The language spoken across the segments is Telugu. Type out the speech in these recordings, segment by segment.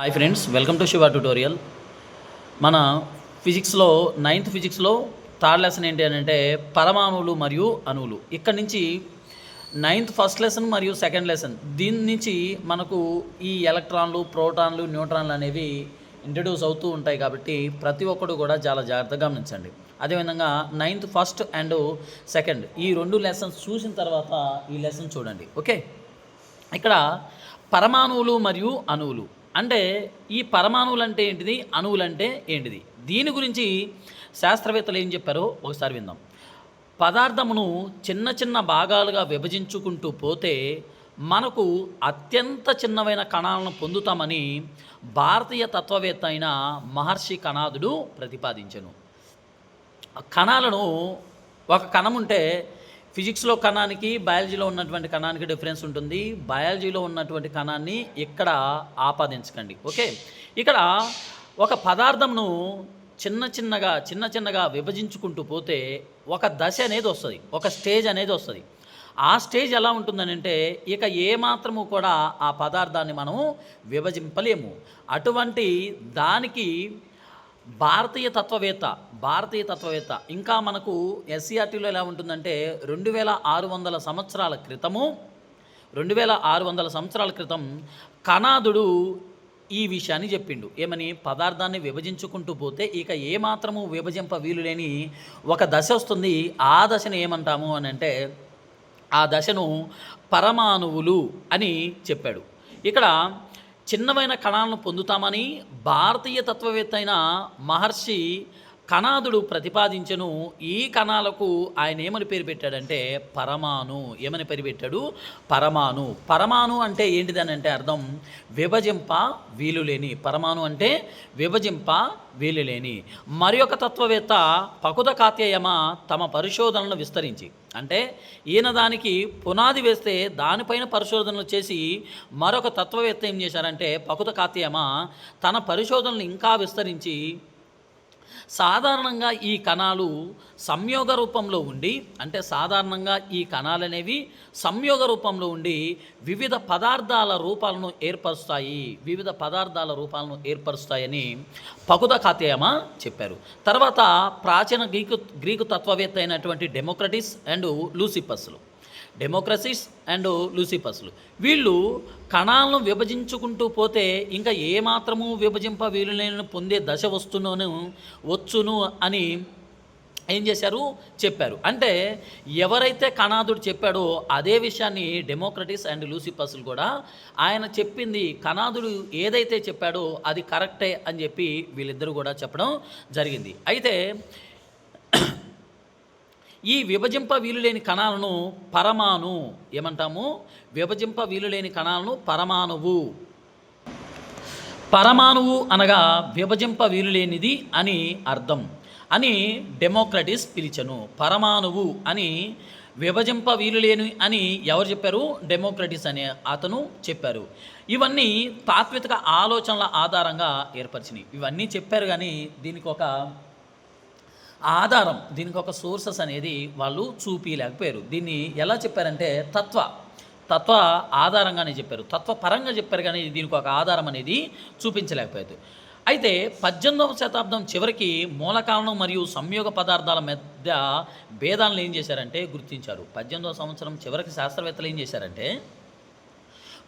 Hi friends welcome to Shiva tutorial మన ఫిజిక్స్లో నైన్త్ ఫిజిక్స్లో థర్డ్ లెసన్ ఏంటి అని అంటే పరమాణువులు మరియు అణువులు. ఇక్కడ నుంచి నైన్త్ ఫస్ట్ లెసన్ మరియు సెకండ్ లెసన్ దీని నుంచి మనకు ఈ ఎలక్ట్రాన్లు ప్రోటాన్లు న్యూట్రాన్లు అనేవి ఇంట్రడ్యూస్ అవుతూ ఉంటాయి కాబట్టి ప్రతి ఒక్కరు కూడా చాలా జాగ్రత్తగా గమనించండి. అదేవిధంగా నైన్త్ ఫస్ట్ అండ్ సెకండ్ ఈ రెండు లెసన్స్ చూసిన తర్వాత ఈ లెసన్ చూడండి. ఓకే ఇక్కడ పరమాణువులు మరియు అణువులు. అంటే ఈ పరమాణువులు అంటే ఏంటిది? అణువులు అంటే ఏంటిది? దీని గురించి శాస్త్రవేత్తలు ఏం చెప్పారో ఒకసారి విందాం. పదార్థమును చిన్న చిన్న భాగాలుగా విభజించుకుంటూ పోతే మనకు అత్యంత చిన్నవైన కణాలను పొందుతామని భారతీయ తత్వవేత్త అయిన మహర్షి కణాదుడు ప్రతిపాదించెను. కణాలను ఒక కణం ఉంటే ఫిజిక్స్లో కణానికి బయాలజీలో ఉన్నటువంటి కణానికి డిఫరెన్స్ ఉంటుంది. బయాలజీలో ఉన్నటువంటి కణాన్ని ఇక్కడ ఆపాదించకండి. ఓకే? ఇక్కడ ఒక పదార్థంను చిన్న చిన్నగా చిన్న చిన్నగా విభజించుకుంటూ పోతే ఒక దశ అనేది వస్తుంది. ఒక స్టేజ్ అనేది వస్తుంది. ఆ స్టేజ్ ఎలా ఉంటుందని అంటే ఇక ఏ మాత్రము కూడా ఆ పదార్థాన్ని మనము విభజింపలేము. అటువంటి దానికి భారతీయ తత్వవేత్త భారతీయ తత్వవేత్త. ఇంకా మనకు ఎస్సీఆర్టీలో ఎలా ఉంటుందంటే రెండు వేల ఆరు వందల సంవత్సరాల క్రితము రెండు వేల ఆరు వందల సంవత్సరాల క్రితం కణాదుడు ఈ విషయాన్ని చెప్పిండు. ఏమని? పదార్థాన్ని విభజించుకుంటూ పోతే ఇక ఏమాత్రము విభజింప వీలు లేని ఒక దశ వస్తుంది. ఆ దశను ఏమంటాము అని అంటే ఆ దశను పరమాణువులు అని చెప్పాడు. ఇక్కడ చిన్నమైన కణాలను పొందుతామని భారతీయ తత్వవేత్త అయిన మహర్షి కణాదుడు ప్రతిపాదించను. ఈ కణాలకు ఆయన ఏమని పేరు పెట్టాడంటే పరమాణు. ఏమని పేరు పెట్టాడు? పరమాణు. పరమాణు అంటే ఏంటిదని అంటే అర్థం విభజింప వీలులేని. పరమాణు అంటే విభజింప వీలులేని. మరి ఒక తత్వవేత్త పకుద కాత్యయమ తమ పరిశోధనలను విస్తరించి అంటే ఈయన దానికి పునాది వేస్తే దానిపైన పరిశోధనలు చేసి మరొక తత్వవేత్త ఏం చేశారంటే పకుత కాత్యయమ తన పరిశోధనలు ఇంకా విస్తరించి సాధారణంగా ఈ కణాలు సంయోగ రూపంలో ఉండి అంటే సాధారణంగా ఈ కణాలు అనేవి సంయోగ రూపంలో ఉండి వివిధ పదార్థాల రూపాలను ఏర్పరుస్తాయి. వివిధ పదార్థాల రూపాలను ఏర్పరుస్తాయని పకుద కాతేయమ చెప్పారు. తర్వాత ప్రాచీన గ్రీకు గ్రీకు తత్వవేత్త అయినటువంటి డెమోక్రటిస్ అండ్ లూసిపస్లు డెమోక్రసీస్ అండ్ లూసిపస్లు వీళ్ళు కణాలను విభజించుకుంటూ పోతే ఇంకా ఏమాత్రము విభజింప వీలులేని పొందే దశ వస్తును వచ్చును అని ఏం చేశారు? చెప్పారు. అంటే ఎవరైతే కణాదుడు చెప్పాడో అదే విషయాన్ని డెమోక్రటిస్ అండ్ లూసిపస్లు కూడా ఆయన చెప్పింది కణాదుడు ఏదైతే చెప్పాడో అది కరెక్టే అని చెప్పి వీళ్ళిద్దరూ కూడా చెప్పడం జరిగింది. అయితే ఈ విభజింప వీలులేని కణాలను పరమాణు ఏమంటాము? విభజింప వీలులేని కణాలను పరమాణువు. పరమాణువు అనగా విభజింప వీలులేనిది అని అర్థం. అని డెమోక్రటిస్ పిలిచను. పరమాణువు అని విభజింప వీలులేని అని ఎవరు చెప్పారు? డెమోక్రటిస్ అనే అతను చెప్పారు. ఇవన్నీ తాత్విక ఆలోచనల ఆధారంగా ఏర్పరిచినాయి. ఇవన్నీ చెప్పారు కానీ దీనికి ఒక ఆధారం దీనికి ఒక సోర్సెస్ అనేది వాళ్ళు చూపించలేకపోయారు దీన్ని ఎలా చెప్పారంటే తత్వ. తత్వ ఆధారంగానే చెప్పారు. తత్వ పరంగా చెప్పారు కానీ దీనికి ఒక ఆధారం అనేది చూపించలేకపోయారు. అయితే పద్దెనిమిదవ శతాబ్దం చివరికి మూలకారణం మరియు సంయోగ పదార్థాల మధ్య భేదాలను ఏం చేశారంటే గుర్తించారు. పద్దెనిమిదవ సంవత్సరం చివరికి శాస్త్రవేత్తలు ఏం చేశారంటే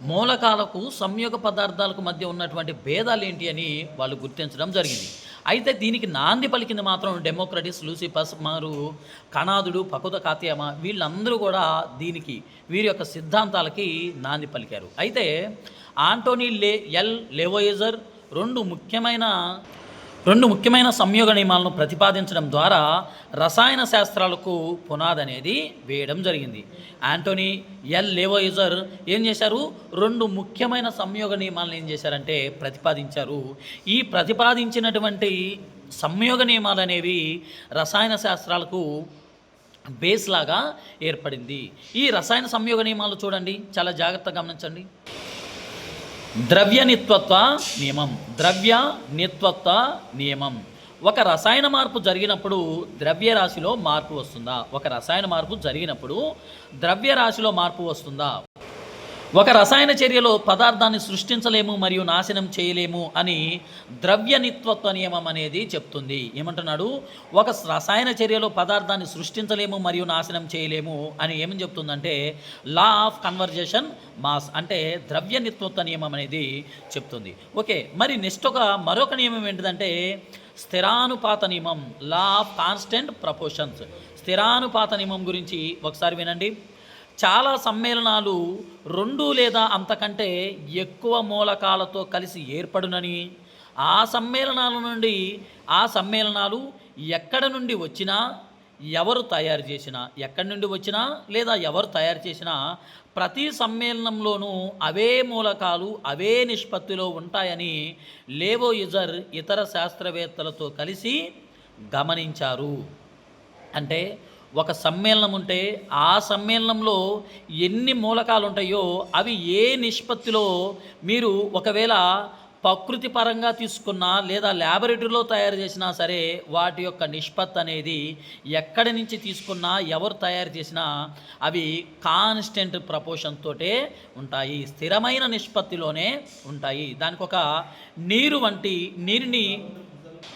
మూలకాలకు సంయోగ పదార్థాలకు మధ్య ఉన్నటువంటి భేదాలు ఏంటి అని వాళ్ళు గుర్తించడం జరిగింది. అయితే దీనికి నాంది పలికింది మాత్రం డెమోక్రటిస్ లూసిపస్ మారు కణాదుడు పకుత కాత్యమ వీళ్ళందరూ కూడా దీనికి వీరి యొక్క సిద్ధాంతాలకి నాంది పలికారు. అయితే ఆంటోనీ లే ఎల్ లెవోయిజర్ రెండు ముఖ్యమైన రెండు ముఖ్యమైన సంయోగ నియమాలను ప్రతిపాదించడం ద్వారా రసాయన శాస్త్రాలకు పునాది అనేది వేయడం జరిగింది. Anthony L. లేవోయిజర్ ఏం చేశారు? రెండు ముఖ్యమైన సంయోగ నియమాలను ఏం చేశారంటే ప్రతిపాదించారు. ఈ ప్రతిపాదించినటువంటి సంయోగ నియమాలు అనేవి రసాయన శాస్త్రాలకు బేస్ లాగా ఏర్పడింది. ఈ రసాయన సంయోగ నియమాలు చూడండి. చాలా జాగ్రత్తగా గమనించండి. ద్రవ్య నిత్వత్వ నియమం. ద్రవ్య నిత్వత్వ నియమం. ఒక రసాయన మార్పు జరిగినప్పుడు ద్రవ్యరాశిలో మార్పు వస్తుందా? ఒక రసాయన మార్పు జరిగినప్పుడు ద్రవ్యరాశిలో మార్పు వస్తుందా? ఒక రసాయన చర్యలో పదార్థాన్ని సృష్టించలేము మరియు నాశనం చేయలేము అని ద్రవ్యనిత్వత్వ నియమం అనేది చెప్తుంది. ఏమంటున్నాడు? ఒక రసాయన చర్యలో పదార్థాన్ని సృష్టించలేము మరియు నాశనం చేయలేము అని ఏమని చెప్తుందంటే లా ఆఫ్ కన్వర్జేషన్ మాస్ అంటే ద్రవ్య నిత్వత్వ నియమం అనేది చెప్తుంది. ఓకే మరి నెక్స్ట్ ఒక మరొక నియమం ఏంటిదంటే స్థిరానుపాత నియమం లా ఆఫ్ కాన్స్టెంట్ ప్రపోర్షన్స్ స్థిరానుపాత నియమం గురించి ఒకసారి వినండి. చాలా సమ్మేళనాలు రెండు లేదా అంతకంటే ఎక్కువ మూలకాలతో కలిసి ఏర్పడునని ఆ సమ్మేళనాల నుండి ఆ సమ్మేళనాలు ఎక్కడ నుండి వచ్చినా ఎవరు తయారు చేసినా ఎక్కడి నుండి వచ్చినా లేదా ఎవరు తయారు చేసినా ప్రతి సమ్మేళనంలోనూ అవే మూలకాలు అవే నిష్పత్తిలో ఉంటాయని లేవో యుజర్ ఇతర శాస్త్రవేత్తలతో కలిసి గమనించారు. అంటే ఒక సమ్మేళనం ఉంటే ఆ సమ్మేళనంలో ఎన్ని మూలకాలు ఉంటాయో అవి ఏ నిష్పత్తిలో మీరు ఒకవేళ ప్రకృతి పరంగా తీసుకున్నా లేదా ల్యాబొరేటరీలో తయారు చేసినా సరే వాటి యొక్క నిష్పత్తి అనేది ఎక్కడి నుంచి తీసుకున్నా ఎవరు తయారు చేసినా అవి కాన్స్టెంట్ ప్రపోర్షన్ తోటే ఉంటాయి. స్థిరమైన నిష్పత్తిలోనే ఉంటాయి. దానికి ఒక నీరు వంటి నీరుని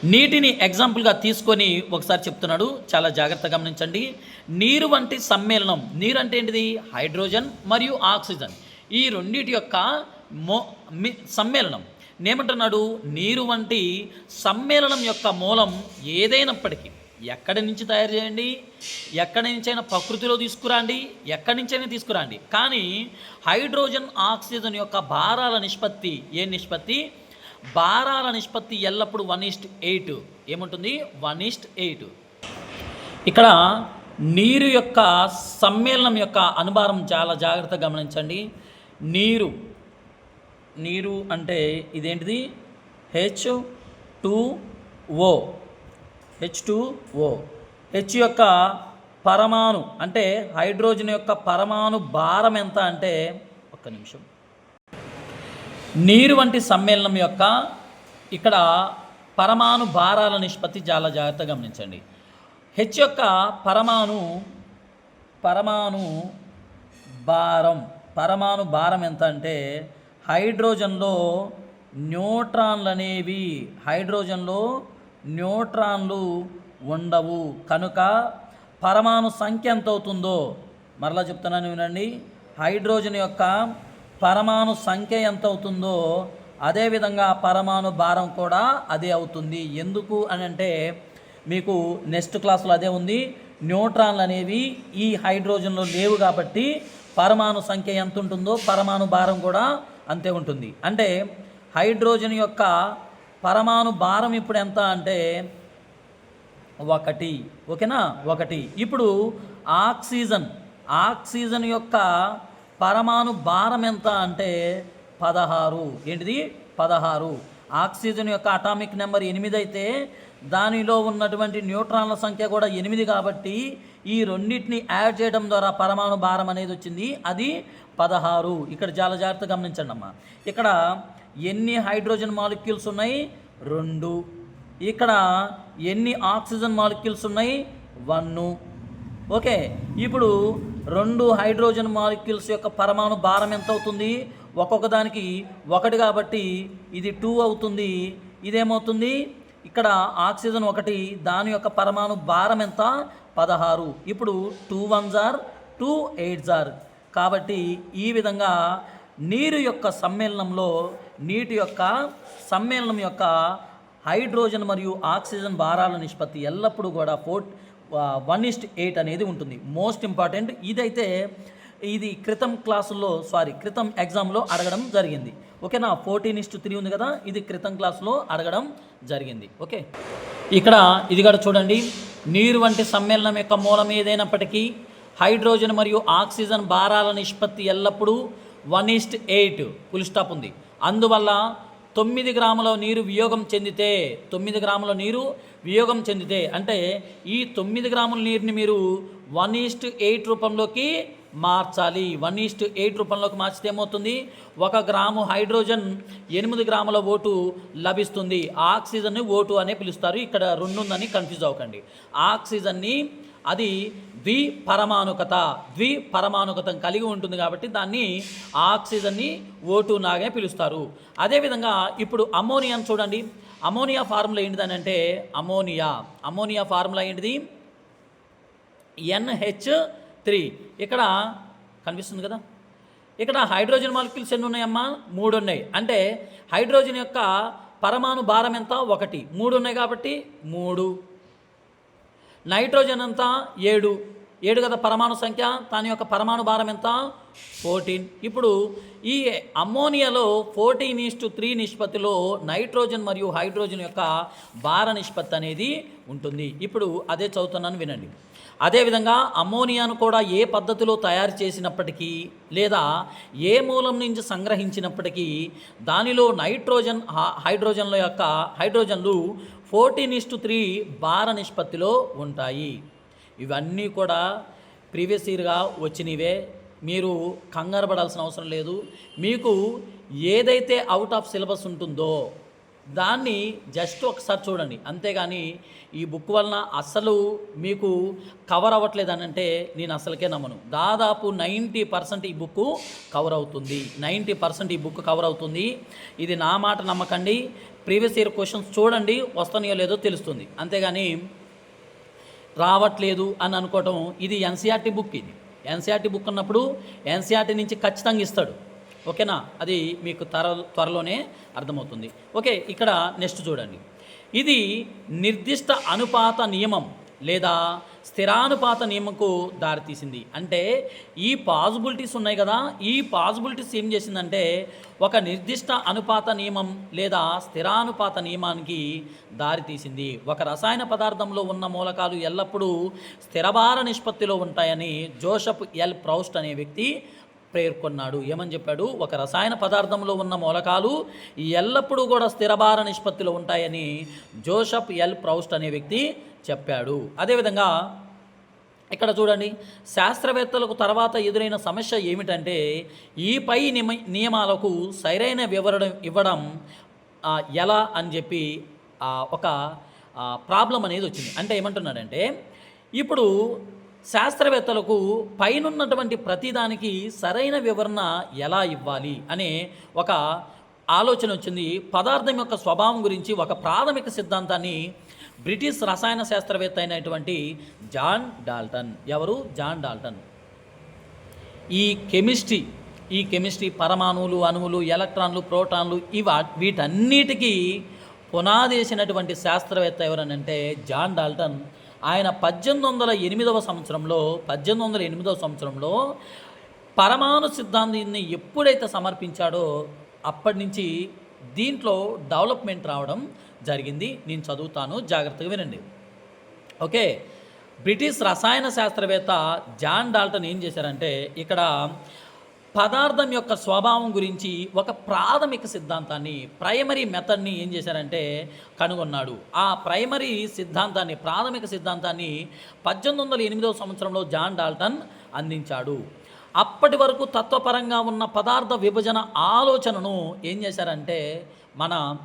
నీటిని ఎగ్జాంపుల్గా తీసుకొని ఒకసారి చెప్తున్నాడు. చాలా జాగ్రత్తగా గమనించండి. నీరు వంటి సమ్మేళనం నీరు అంటే ఏంటిది? హైడ్రోజన్ మరియు ఆక్సిజన్. ఈ రెండింటి యొక్క మో సమ్మేళనం. నేమంటున్నాడు నీరు వంటి సమ్మేళనం యొక్క మూలం ఏదైనప్పటికీ ఎక్కడి నుంచి తయారు చేయండి? ఎక్కడి నుంచైనా ప్రకృతిలో తీసుకురండి. ఎక్కడి నుంచైనా తీసుకురండి. కానీ హైడ్రోజన్ ఆక్సిజన్ యొక్క భారాల నిష్పత్తి ఏ నిష్పత్తి? భారాల నిష్పత్తి ఎల్లప్పుడూ వన్ ఈస్ట్ ఎయిట్. ఏముంటుంది? One is to eight. ఇక్కడ నీరు యొక్క సమ్మేళనం యొక్క అనుభారం చాలా జాగ్రత్తగా గమనించండి. నీరు నీరు అంటే ఇదేంటిది? H two O. H two O. H యొక్క పరమాణు అంటే హైడ్రోజన్ యొక్క పరమాణు భారం ఎంత అంటే ఒక్క నిమిషం. నీరు వంటి సమ్మేళనం యొక్క ఇక్కడ పరమాణు భారాల నిష్పత్తి చాలా జాగ్రత్తగా గమనించండి. హెచ్ యొక్క పరమాణు పరమాణు భారం పరమాణు భారం ఎంత అంటే హైడ్రోజన్లో న్యూట్రాన్లు అనేవి హైడ్రోజన్లో న్యూట్రాన్లు ఉండవు. కనుక పరమాణు సంఖ్య ఎంత అవుతుందో మరలా చెప్తున్నాను వినండి. హైడ్రోజన్ యొక్క పరమాణు సంఖ్య ఎంత అవుతుందో అదేవిధంగా పరమాణు భారం కూడా అదే అవుతుంది. ఎందుకు అని అంటే మీకు నెక్స్ట్ క్లాస్లో అదే ఉంది. న్యూట్రాన్లు అనేవి ఈ హైడ్రోజన్లో లేవు కాబట్టి పరమాణు సంఖ్య ఎంత ఉంటుందో పరమాణు భారం కూడా అంతే ఉంటుంది. అంటే హైడ్రోజన్ యొక్క పరమాణు భారం ఇప్పుడు ఎంత అంటే ఒకటి. ఓకేనా? ఒకటి. ఇప్పుడు ఆక్సిజన్ ఆక్సిజన్ యొక్క పరమాణు భారం ఎంత అంటే పదహారు. ఏంటిది? పదహారు. ఆక్సిజన్ యొక్క అటామిక్ నెంబర్ ఎనిమిది అయితే దానిలో ఉన్నటువంటి న్యూట్రాన్ల సంఖ్య కూడా ఎనిమిది కాబట్టి ఈ రెండింటిని యాడ్ చేయడం ద్వారా పరమాణు భారం అనేది వచ్చింది. అది పదహారు. ఇక్కడ చాలా జాగ్రత్తగా గమనించండి అమ్మా. ఇక్కడ ఎన్ని హైడ్రోజన్ మాలిక్యూల్స్ ఉన్నాయి? రెండు. ఇక్కడ ఎన్ని ఆక్సిజన్ మాలిక్యూల్స్ ఉన్నాయి? వన్ను. ఓకే ఇప్పుడు రెండు హైడ్రోజన్ మాలిక్యూల్స్ యొక్క పరమాణు భారం ఎంత అవుతుంది ఒక్కొక్క దానికి ఒకటి కాబట్టి ఇది టూ అవుతుంది. ఇదేమవుతుంది? ఇక్కడ ఆక్సిజన్ ఒకటి దాని యొక్క పరమాణు భారం ఎంత? పదహారు. ఇప్పుడు టూ వన్ జార్ టూ ఎయిట్ జార్. కాబట్టి ఈ విధంగా నీరు యొక్క సమ్మేళనంలో నీటి యొక్క సమ్మేళనం యొక్క హైడ్రోజన్ మరియు ఆక్సిజన్ భారాల నిష్పత్తి ఎల్లప్పుడూ కూడా ఫోర్ వన్ ఈస్ట్ ఎయిట్ అనేది ఉంటుంది. మోస్ట్ ఇంపార్టెంట్ ఇదైతే ఇది క్రితం క్లాసుల్లో సారీ క్రితం ఎగ్జామ్లో అడగడం జరిగింది. ఓకేనా ఫోర్టీన్ ఇస్ట్ త్రీ ఉంది కదా? ఇది క్రితం క్లాస్లో అడగడం జరిగింది. ఓకే ఇక్కడ ఇది కూడా చూడండి. నీరు వంటి సమ్మేళనం యొక్క మూలం ఏదైనప్పటికీ హైడ్రోజన్ మరియు ఆక్సిజన్ భారాల నిష్పత్తి ఎల్లప్పుడూ one is to eight full stop ఉంది. అందువల్ల తొమ్మిది గ్రాముల నీరు వియోగం చెందితే తొమ్మిది గ్రాముల నీరు వియోగం చెందితే అంటే ఈ తొమ్మిది గ్రాముల నీరుని మీరు వన్ ఈస్ట్ ఎయిట్ రూపంలోకి మార్చాలి. వన్ ఈస్ట్ ఎయిట్ రూపంలోకి మార్చితే ఏమవుతుంది? ఒక గ్రాము హైడ్రోజన్ ఎనిమిది గ్రాముల ఓటు లభిస్తుంది. ఆక్సిజన్ని ఓటు అనే పిలుస్తారు. ఇక్కడ రెండు ఉందని కన్ఫ్యూజ్ అవ్వకండి. ఆక్సిజన్ని అది ద్విపరమాణుకత పరమాణుకత పరమాణుకతం కలిగి ఉంటుంది కాబట్టి దాన్ని ఆక్సిజన్ని ఓటు నాగే పిలుస్తారు. అదేవిధంగా ఇప్పుడు అమ్మోనియాను చూడండి. అమ్మోనియా ఫార్ములా ఏంటిదని అంటే అమ్మోనియా. అమ్మోనియా ఫార్ములా ఏంటిది? NH three. ఇక్కడ కనిపిస్తుంది కదా? ఇక్కడ హైడ్రోజన్ మాలిక్యూల్స్ ఎన్ని ఉన్నాయమ్మా? మూడు ఉన్నాయి అంటే హైడ్రోజన్ యొక్క పరమాణు భారం ఎంత? ఒకటి. మూడు ఉన్నాయి కాబట్టి మూడు. నైట్రోజన్ అంతా ఏడు. ఏడు కదా పరమాణు సంఖ్య? దాని యొక్క పరమాణు భారం ఎంత? ఫోర్టీన్. ఇప్పుడు ఈ అమ్మోనియాలో ఫోర్టీన్ ఈస్టు త్రీ నిష్పత్తిలో నైట్రోజన్ మరియు హైడ్రోజన్ యొక్క భార నిష్పత్తి అనేది ఉంటుంది. ఇప్పుడు అదే చదువుతున్నాను వినండి. అదేవిధంగా అమ్మోనియాను కూడా ఏ పద్ధతిలో తయారు చేసినప్పటికీ లేదా ఏ మూలం నుంచి సంగ్రహించినప్పటికీ దానిలో నైట్రోజన్ హైడ్రోజన్ల యొక్క హైడ్రోజన్లు ఫోర్టీన్ ఇస్టు త్రీ భార నిష్పత్తిలో ఉంటాయి. ఇవన్నీ కూడా ప్రీవియస్ ఇయర్గా వచ్చినవే. మీరు కంగారు పడాల్సిన అవసరం లేదు. మీకు ఏదైతే అవుట్ ఆఫ్ సిలబస్ ఉంటుందో దాన్ని జస్ట్ ఒకసారి చూడండి. అంతేగాని ఈ బుక్ వలన అస్సలు మీకు కవర్ అవ్వట్లేదు అని అంటే నేను అసలుకే నమ్మను. దాదాపు నైంటీ పర్సెంట్ ఈ బుక్ కవర్ అవుతుంది. నైంటీ పర్సెంట్ ఈ బుక్ కవర్ అవుతుంది. ఇది నా మాట నమ్మకండి. ప్రీవియస్ ఇయర్ క్వశ్చన్స్ చూడండి వస్తున్నాయో లేదో తెలుస్తుంది. అంతేగాని రావట్లేదు అని అనుకోవటం ఇది ఎన్సీఆర్టీ బుక్ ఇది. ఎన్సీఆర్టీ బుక్ ఉన్నప్పుడు ఎన్సీఆర్టీ నుంచి ఖచ్చితంగా ఇస్తాడు. ఓకేనా? అది మీకు త్వర త్వరలోనే అర్థమవుతుంది. ఓకే ఇక్కడ నెక్స్ట్ చూడండి. ఇది నిర్దిష్ట అనుపాత నియమం లేదా స్థిరానుపాత నియమంకు దారితీసింది. అంటే ఈ పాజిబిలిటీస్ ఉన్నాయి కదా ఈ పాజిబిలిటీస్ ఏం చేసిందంటే ఒక నిర్దిష్ట అనుపాత నియమం లేదా స్థిరానుపాత నియమానికి దారితీసింది. ఒక రసాయన పదార్థంలో ఉన్న మూలకాలు ఎల్లప్పుడూ స్థిరభార నిష్పత్తిలో ఉంటాయని జోషప్ ఎల్ ప్రౌస్ట్ అనే వ్యక్తి పేర్కొన్నాడు ఏమని చెప్పాడు? ఒక రసాయన పదార్థంలో ఉన్న మూలకాలు ఎల్లప్పుడూ కూడా స్థిరభార నిష్పత్తిలో ఉంటాయని జోషప్ ఎల్. ప్రౌస్ట్ అనే వ్యక్తి చెప్పాడు. అదేవిధంగా ఇక్కడ చూడండి శాస్త్రవేత్తలకు తర్వాత ఎదురైన సమస్య ఏమిటంటే ఈ పై నిమ నియమాలకు సరైన వివరణ ఇవ్వడం ఎలా అని చెప్పి ఒక ప్రాబ్లం అనేది వచ్చింది. అంటే ఏమంటున్నాడంటే ఇప్పుడు శాస్త్రవేత్తలకు పైనున్నటువంటి ప్రతిదానికి సరైన వివరణ ఎలా ఇవ్వాలి అనే ఒక ఆలోచన వచ్చింది. పదార్థం యొక్క స్వభావం గురించి ఒక ప్రాథమిక సిద్ధాంతాన్ని బ్రిటిష్ రసాయన శాస్త్రవేత్త అయినటువంటి జాన్ డాల్టన్. ఎవరు? John Dalton. ఈ కెమిస్ట్రీ ఈ కెమిస్ట్రీ పరమాణువులు అణువులు ఎలక్ట్రాన్లు ప్రోటాన్లు ఇవా వీటన్నిటికీ పునాదేసినటువంటి శాస్త్రవేత్త ఎవరనంటే జాన్ డాల్టన్. ఆయన పద్దెనిమిది వందల ఎనిమిదవ సంవత్సరంలో పద్దెనిమిది వందల ఎనిమిదవ సంవత్సరంలో పరమాణు సిద్ధాంతాన్ని ఎప్పుడైతే సమర్పించాడో అప్పటి నుంచి దీంట్లో డెవలప్మెంట్ రావడం జరిగింది. నేను చదువుతాను. జాగ్రత్తగా వినండి. ఓకే. బ్రిటిష్ రసాయన శాస్త్రవేత్త జాన్ డాల్టన్ ఏం చేశారంటే ఇక్కడ పదార్థం యొక్క స్వభావం గురించి ఒక ప్రాథమిక సిద్ధాంతాన్ని ప్రైమరీ మెథడ్ని ఏం చేశారంటే కనుగొన్నాడు. ఆ ప్రైమరీ సిద్ధాంతాన్ని ప్రాథమిక సిద్ధాంతాన్ని పద్దెనిమిది వందల ఎనిమిదవ సంవత్సరంలో జాన్ డాల్టన్ అందించాడు. అప్పటి వరకు తత్వపరంగా ఉన్న పదార్థ విభజన ఆలోచనను ఏం చేశారంటే మన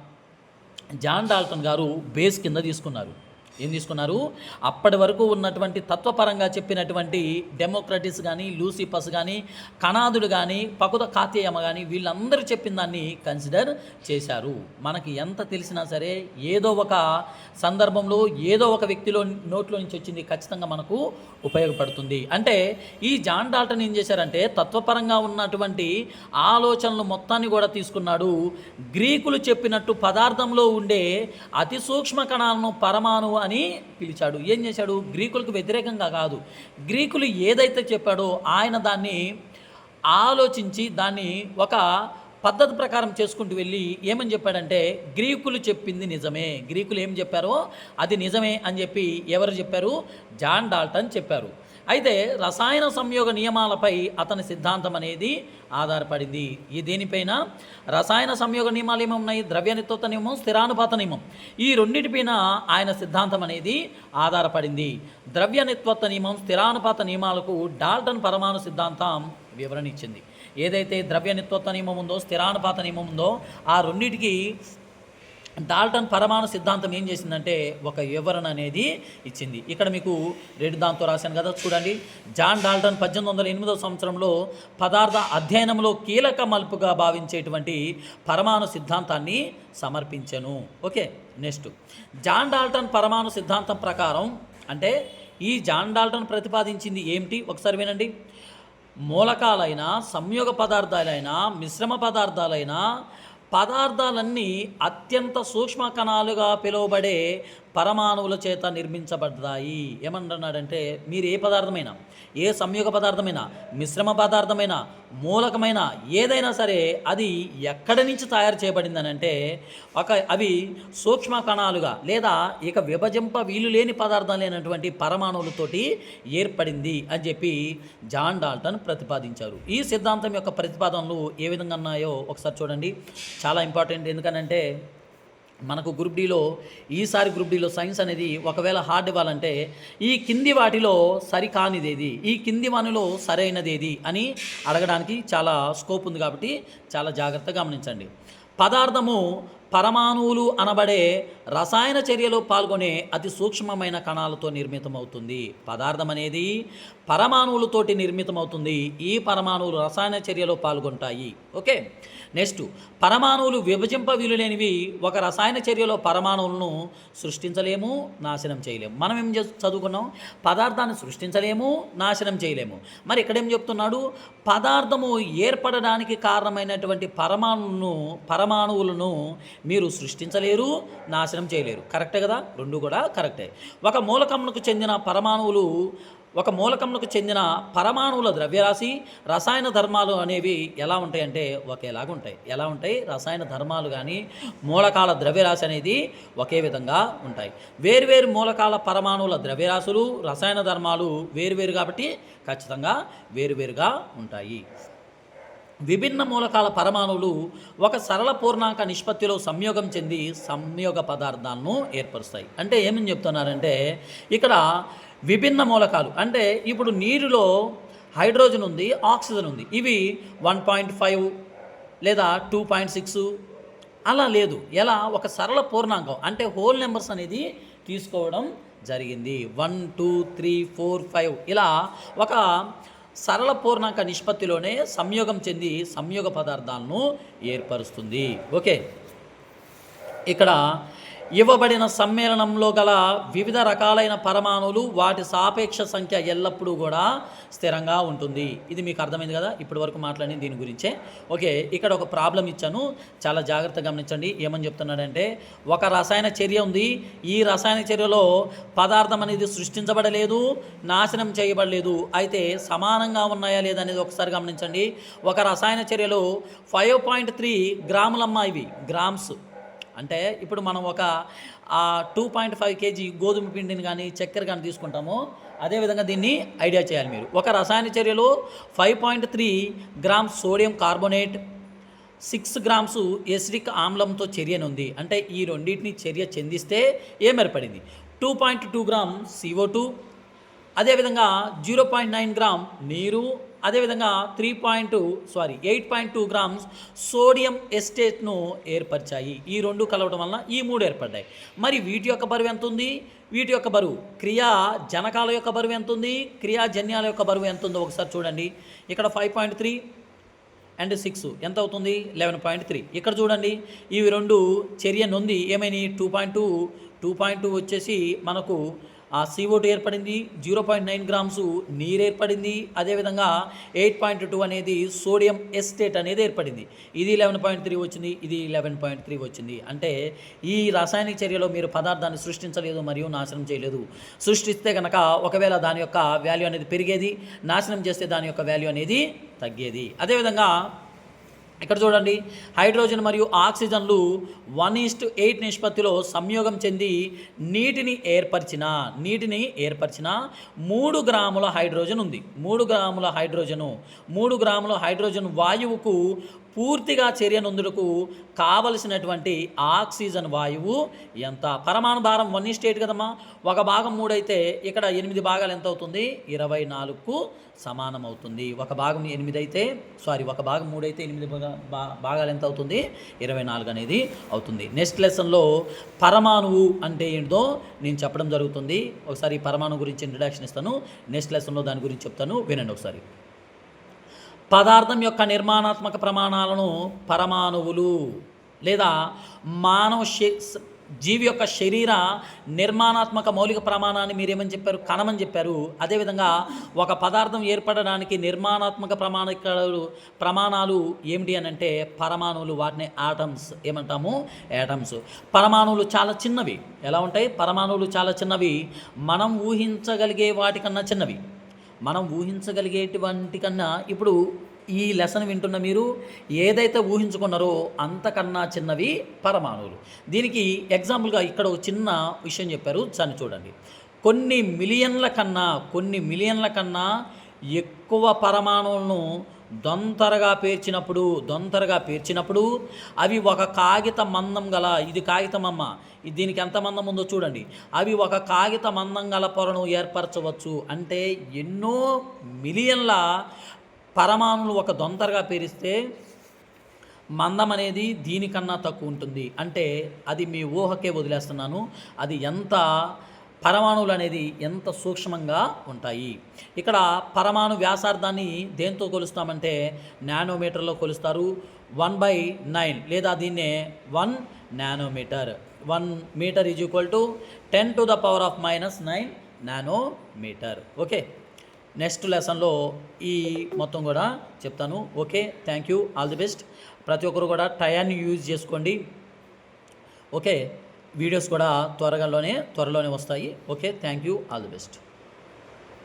జాన్ డాల్టన్ గారు బేస్ కింద తీసుకున్నారు. ఏం తీసుకున్నారు? అప్పటి వరకు ఉన్నటువంటి తత్వపరంగా చెప్పినటువంటి డెమోక్రటిస్ కానీ లూసిపస్ కానీ కణాదుడు కానీ పకుద కాతేయమ కానీ వీళ్ళందరూ చెప్పిన దాన్ని కన్సిడర్ చేశారు. మనకి ఎంత తెలిసినా సరే ఏదో ఒక సందర్భంలో ఏదో ఒక వ్యక్తిలో నోట్లో నుంచి వచ్చింది ఖచ్చితంగా మనకు ఉపయోగపడుతుంది. అంటే ఈ జాన్ డాల్టన్ ఏం చేశారంటే తత్వపరంగా ఉన్నటువంటి ఆలోచనలు మొత్తాన్ని కూడా తీసుకున్నాడు. గ్రీకులు చెప్పినట్టు పదార్థంలో ఉండే అతి సూక్ష్మ కణాలను పరమాణువు అని పిలిచాడు. ఏం చేశాడు? గ్రీకులకు వ్యతిరేకంగా కాదు. గ్రీకులు ఏదైతే చెప్పాడో ఆయన దాన్ని ఆలోచించి దాన్ని ఒక పద్ధతి ప్రకారం చేసుకుంటూ వెళ్ళి ఏమని చెప్పాడంటే గ్రీకులు చెప్పింది నిజమే. గ్రీకులు ఏం చెప్పారో? అది నిజమే అని చెప్పి ఎవరు చెప్పారు? జాన్ డాల్టన్ చెప్పారు. అయితే రసాయన సంయోగ నియమాలపై అతని సిద్ధాంతం అనేది ఆధారపడింది. ఈ దేనిపైన రసాయన సంయోగ నియమాలు ఏమి ఉన్నాయి? ద్రవ్య నిత్వత నియమం స్థిరానుపాత నియమం. ఈ రెండింటిపైన ఆయన సిద్ధాంతం అనేది ఆధారపడింది. ద్రవ్య నిత్వత నియమం స్థిరానుపాత నియమాలకు డాల్టన్ పరమాణు సిద్ధాంతం వివరణ ఇచ్చింది. ఏదైతే ద్రవ్య నిత్వత్వ నియమం ఉందో స్థిరానుపాత నియమం ఉందో ఆ రెండింటికి డాల్టన్ పరమాణు సిద్ధాంతం ఏం చేసిందంటే ఒక వివరణ అనేది ఇచ్చింది. ఇక్కడ మీకు రెడ్ దాంతో రాశాను కదా చూడండి. జాన్ డాల్టన్ పద్దెనిమిది వందల ఎనిమిదవ సంవత్సరంలో పదార్థ అధ్యయనంలో కీలక మలుపుగా భావించేటువంటి పరమాణు సిద్ధాంతాన్ని సమర్పించను. Okay next. జాన్ డాల్టన్ పరమాణు సిద్ధాంతం ప్రకారం అంటే ఈ జాన్ డాల్టన్ ప్రతిపాదించింది ఏమిటి? ఒకసారి వినండి. మూలకాలైన సంయోగ పదార్థాలైన మిశ్రమ పదార్థాలైన పదార్థాలన్నీ అత్యంత సూక్ష్మ కణాలుగా పిలువబడే పరమాణువుల చేత నిర్మించబడ్డాయి. ఏమంటున్నాడంటే మీరు ఏ పదార్థమైనా ఏ సంయోగ పదార్థమైనా మిశ్రమ పదార్థమైనా మూలకమైన ఏదైనా సరే అది ఎక్కడి నుంచి తయారు చేయబడిందనంటే ఒక అవి సూక్ష్మ కణాలుగా లేదా ఇక విభజింప వీలు లేని పదార్థం లేనటువంటి పరమాణువులతోటి ఏర్పడింది అని చెప్పి జాన్ డాల్టన్ ప్రతిపాదించారు. ఈ సిద్ధాంతం యొక్క ప్రతిపాదనలు ఏ విధంగా ఉన్నాయో ఒకసారి చూడండి. చాలా ఇంపార్టెంట్. ఎందుకనంటే మనకు గ్రూప్ డీలో ఈసారి గ్రూప్ డీలో సైన్స్ అనేది ఒకవేళ హార్డ్ ఇవ్వాలంటే ఈ కింది వాటిలో సరికానిదేది ఈ కింది వానిలో సరైనదేది అని అడగడానికి చాలా స్కోప్ ఉంది కాబట్టి చాలా జాగ్రత్తగా గమనించండి. పదార్థము పరమాణువులు అనబడే రసాయన చర్యలో పాల్గొనే అతి సూక్ష్మమైన కణాలతో నిర్మితమవుతుంది. పదార్థం అనేది పరమాణువులతోటి నిర్మితమవుతుంది. ఈ పరమాణువులు రసాయన చర్యలో పాల్గొంటాయి. ఓకే? నెక్స్ట్ పరమాణువులు విభజింప వీలులేనివి ఒక రసాయన చర్యలో పరమాణువులను సృష్టించలేము నాశనం చేయలేము. మనం ఏం చే- చదువుకున్నాం? పదార్థాన్ని సృష్టించలేము నాశనం చేయలేము. మరి ఇక్కడేం చెప్తున్నాడు? పదార్థము ఏర్పడడానికి కారణమైనటువంటి పరమాణువులను పరమాణువులను మీరు సృష్టించలేరు నాశనం చేయలేరు. కరెక్టే కదా? రెండు కూడా కరెక్టే. ఒక మూలకమునకు చెందిన పరమాణువులు ఒక మూలకమునకు చెందిన పరమాణువుల ద్రవ్యరాశి రసాయన ధర్మాలు అనేవి ఎలా ఉంటాయంటే ఒకేలాగా ఉంటాయి. ఎలా ఉంటాయి? రసాయన ధర్మాలు కానీ మూలకాల ద్రవ్యరాశి అనేది ఒకే విధంగా ఉంటాయి. వేర్వేరు మూలకాల పరమాణువుల ద్రవ్యరాశులు రసాయన ధర్మాలు వేరువేరు కాబట్టి ఖచ్చితంగా వేరువేరుగా ఉంటాయి. విభిన్న మూలకాల పరమాణువులు ఒక సరళ పూర్ణాంక నిష్పత్తిలో సంయోగం చెంది సంయోగ పదార్థాలను ఏర్పరుస్తాయి. అంటే ఏమని చెప్తున్నారంటే ఇక్కడ విభిన్న మూలకాలు అంటే ఇప్పుడు నీరులో హైడ్రోజన్ ఉంది ఆక్సిజన్ ఉంది. ఇవి వన్ పాయింట్ ఫైవ్ లేదా టూ పాయింట్ సిక్స్ అలా లేదు. ఎలా? ఒక సరళ పూర్ణాంకం అంటే హోల్ నెంబర్స్ అనేది తీసుకోవడం జరిగింది. One two three four five ఇలా ఒక సరళ పూర్ణాంక నిష్పత్తిలోనే సంయోగం చెంది సంయోగ పదార్థాలను ఏర్పరుస్తుంది. ఓకే. ఇక్కడ ఇవ్వబడిన సమ్మేళనంలో గల వివిధ రకాలైన పరమాణువులు వాటి సాపేక్ష సంఖ్య ఎల్లప్పుడూ కూడా స్థిరంగా ఉంటుంది. ఇది మీకు అర్థమైంది కదా? ఇప్పటి వరకు మాట్లాడింది దీని గురించే. ఓకే ఇక్కడ ఒక ప్రాబ్లం ఇచ్చాను. చాలా జాగ్రత్తగా గమనించండి. ఏమని చెప్తున్నాడంటే ఒక రసాయన చర్య ఉంది. ఈ రసాయన చర్యలో పదార్థం అనేది సృష్టించబడలేదు నాశనం చేయబడలేదు. అయితే సమానంగా ఉన్నాయా లేదా అనేది ఒకసారి గమనించండి. ఒక రసాయన చర్యలో ఫైవ్ పాయింట్ త్రీ గ్రాములమ్మ ఇవి గ్రామ్స్. అంటే ఇప్పుడు మనం ఒక టూ పాయింట్ ఫైవ్ కేజీ గోధుమ పిండిని కానీ చక్కెర కానీ తీసుకుంటాము. అదేవిధంగా దీన్ని ఐడియా చేయాలి మీరు. ఒక రసాయన చర్యలో five point three grams sodium carbonate six grams acidic ఆమ్లంతో చర్యనుంది అంటే ఈ రెండింటిని చర్య చెందిస్తే ఏమేర్పడింది two point two gram CO two అదేవిధంగా జీరో పాయింట్ నైన్ గ్రామ్ నీరు అదేవిధంగా three point sorry eight point two grams sodium ఎస్టేట్ను ఏర్పరిచాయి. ఈ రెండు కలవడం వలన ఈ మూడు ఏర్పడ్డాయి. మరి వీటి యొక్క బరువు ఎంత ఉంది వీటి యొక్క బరువు క్రియా జనకాల యొక్క బరువు ఎంత ఉంది క్రియా జన్యాల యొక్క బరువు ఎంత ఉందో ఒకసారి చూడండి. ఇక్కడ five point three and six ఎంత అవుతుంది? లెవెన్ పాయింట్ త్రీ ఇక్కడ చూడండి. ఇవి రెండు చర్య నొంది ఏమైనాయి? Two point two two point two వచ్చేసి మనకు ఆ CO2 ఏర్పడింది జీరో పాయింట్ నైన్ గ్రామ్స్ నీరు ఏర్పడింది అదేవిధంగా ఎయిట్ పాయింట్ టూ అనేది సోడియం ఎస్టేట్ అనేది ఏర్పడింది. ఇది లెవెన్ పాయింట్ త్రీ వచ్చింది ఇది లెవెన్ పాయింట్ త్రీ వచ్చింది. అంటే ఈ రాసాయనిక చర్యలో మీరు పదార్థాన్ని సృష్టించలేదు మరియు నాశనం చేయలేదు. సృష్టిస్తే కనుక ఒకవేళ దాని యొక్క వాల్యూ అనేది పెరిగేది నాశనం చేస్తే దాని యొక్క వాల్యూ అనేది తగ్గేది. అదేవిధంగా ఇక్కడ చూడండి. హైడ్రోజన్ మరియు ఆక్సిజన్లు వన్ ఈస్ట్ ఎయిట్ నిష్పత్తిలో సంయోగం చెంది నీటిని ఏర్పరిచిన నీటిని ఏర్పరిచిన మూడు గ్రాముల హైడ్రోజన్ ఉంది. మూడు గ్రాముల హైడ్రోజను మూడు గ్రాముల హైడ్రోజన్ వాయువుకు పూర్తిగా చర్యనందుకు కావలసినటువంటి ఆక్సిజన్ వాయువు ఎంత? పరమాణు భారం వన్ స్టేట్ కదమ్మా. ఒక భాగం మూడైతే ఇక్కడ ఎనిమిది భాగాలు ఎంత అవుతుంది ఇరవై నాలుగుకు సమానం అవుతుంది ఒక భాగం ఎనిమిది అయితే సారీ ఒక భాగం మూడు అయితే ఎనిమిది భా- భాగాలు ఎంత అవుతుంది ఇరవై నాలుగు అనేది అవుతుంది. నెక్స్ట్ లెసన్లో పరమాణువు అంటే ఏంటో నేను చెప్పడం జరుగుతుంది. ఒకసారి పరమాణు పరమాణువు గురించి ఇంట్రడక్షన్ ఇస్తాను. నెక్స్ట్ లెసన్లో దాని గురించి చెప్తాను. వినండి ఒకసారి. పదార్థం యొక్క నిర్మాణాత్మక ప్రమాణాలను పరమాణువులు లేదా మానవ జీవి యొక్క శరీర నిర్మాణాత్మక మౌలిక ప్రమాణాన్ని మీరేమని చెప్పారు? కణమని చెప్పారు. అదేవిధంగా ఒక పదార్థం ఏర్పడడానికి నిర్మాణాత్మక ప్రమాణికలు ప్రమాణాలు ఏమిటి అని అంటే పరమాణువులు వాటిని ఆటమ్స్ ఏమంటాము? యాటమ్స్ పరమాణువులు చాలా చిన్నవి. ఎలా ఉంటాయి? పరమాణువులు చాలా చిన్నవి. మనం ఊహించగలిగే వాటికన్నా చిన్నవి. మనం ఊహించగలిగేటువంటి కన్నా ఇప్పుడు ఈ లెసన్ వింటున్న మీరు ఏదైతే ఊహించుకున్నారో అంతకన్నా చిన్నవి పరమాణువులు. దీనికి ఎగ్జాంపుల్గా ఇక్కడ ఒక చిన్న విషయం చెప్పారు. దాన్ని చూడండి. కొన్ని మిలియన్ల కన్నా కొన్ని మిలియన్ల కన్నా ఎక్కువ పరమాణువులను దొంతరగా పేర్చినప్పుడు దొంతరగా పేర్చినప్పుడు అవి ఒక కాగిత మందం గల ఇది కాగితం అమ్మ దీనికి ఎంత మందం ఉందో చూడండి. అవి ఒక కాగిత మందం గల పొరను ఏర్పరచవచ్చు. అంటే ఎన్నో మిలియన్ల పరమాణులు ఒక దొంతరగా పేరిస్తే మందం అనేది దీనికన్నా తక్కువ ఉంటుంది. అంటే అది మీ ఊహకే వదిలేస్తున్నాను. అది ఎంత పరమాణువులు అనేది ఎంత సూక్ష్మంగా ఉంటాయి. ఇక్కడ పరమాణు వ్యాసార్థాన్ని దేంతో కొలుస్తామంటే నానోమీటర్లో కొలుస్తారు. వన్ బై నైన్ లేదా దీన్నే one nanometre. One metre is equal to ten to the power of minus nine nanometre okay? Next లెసన్లో ఈ మొత్తం కూడా చెప్తాను. Okay? Thank you. All the best. ప్రతి ఒక్కరు కూడా టయాన్ని యూజ్ చేసుకోండి. ఓకే? వీడియోస్ కూడా త్వరగాలోనే త్వరలోనే వస్తాయి. Okay? Thank you. All the best.